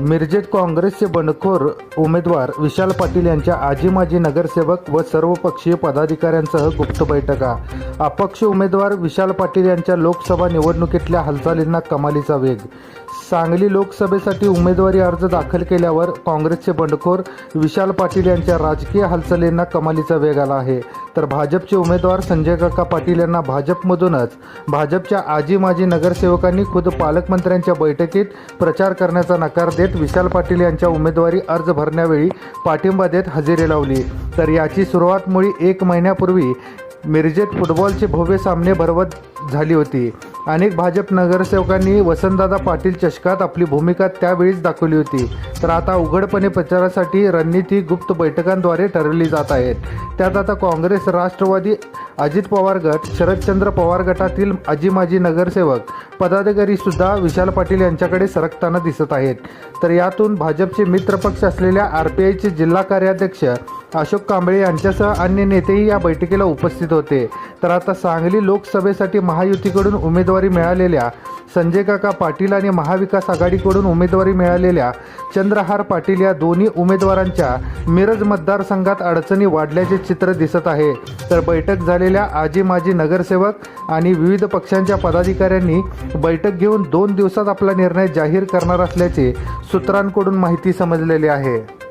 मिरजेत काँग्रेसचे बंडखोर उमेदवार विशाल पाटील यांच्या आजी माजी नगरसेवक व सर्वपक्षीय पदाधिकाऱ्यांसह गुप्त बैठका. अपक्ष उमेदवार विशाल पाटील यांच्या लोकसभा निवडणुकीतल्या हालचालींना कमालीचा वेग. सांगली लोकसभेसाठी उमेदवारी अर्ज दाखल केल्यावर काँग्रेसचे बंडखोर विशाल पाटील यांच्या राजकीय हालचालींना कमालीचा वेग आला आहे. तर भाजपचे उमेदवार संजय काका पाटील यांना भाजपमधूनच भाजपच्या आजी माजी नगरसेवकांनी खुद पालकमंत्र्यांच्या बैठकीत प्रचार करण्याचा नकार देत विशाल पाटील यांच्या उमेदवारी अर्ज भरण्यावेळी पाठिंबा देत हजेरी लावली. तर याची सुरुवात मुळी एक महिन्यापूर्वी मिरजेत फुटबॉलचे भव्य सामने भरवत झाली होती. अनेक भाजप नगरसेवकांनी वसंतदादा पाटील चषकात आपली भूमिका त्यावेळीच दाखवली होती. तर आता उघडपणे प्रचारासाठी रणनीती गुप्त बैठकांद्वारे ठरवली जात आहेत. त्यात आता काँग्रेस राष्ट्रवादी अजित पवार गट शरदचंद्र पवार गटातील आजी माजी नगरसेवक पदाधिकारी सुद्धा विशाल पाटील यांच्याकडे सरकताना दिसत आहेत. तर यातून भाजपचे मित्रपक्ष असलेल्या आर पी आयचे जिल्हा कार्याध्यक्ष अशोक कांबळे यांच्यासह अन्य नेतेही या बैठकीला उपस्थित होते. तर आता सांगली लोकसभेसाठी महायुतीकडून उमेदवारी मिळालेल्या संजय काका पाटील आणि महाविकास आघाडीकडून उमेदवारी मिळालेल्या चंद्रहार पाटील या दोन्ही उमेदवारांच्या मिरज मतदारसंघात अडचणी वाढल्याचे चित्र दिसत आहे. तर बैठक झालेल्या आजी माजी नगरसेवक आणि विविध पक्षांच्या पदाधिकाऱ्यांनी बैठक घेऊन दोन दिवसात आपला निर्णय जाहीर करणार असल्याचे सूत्रांकडून माहिती समजलेली आहे.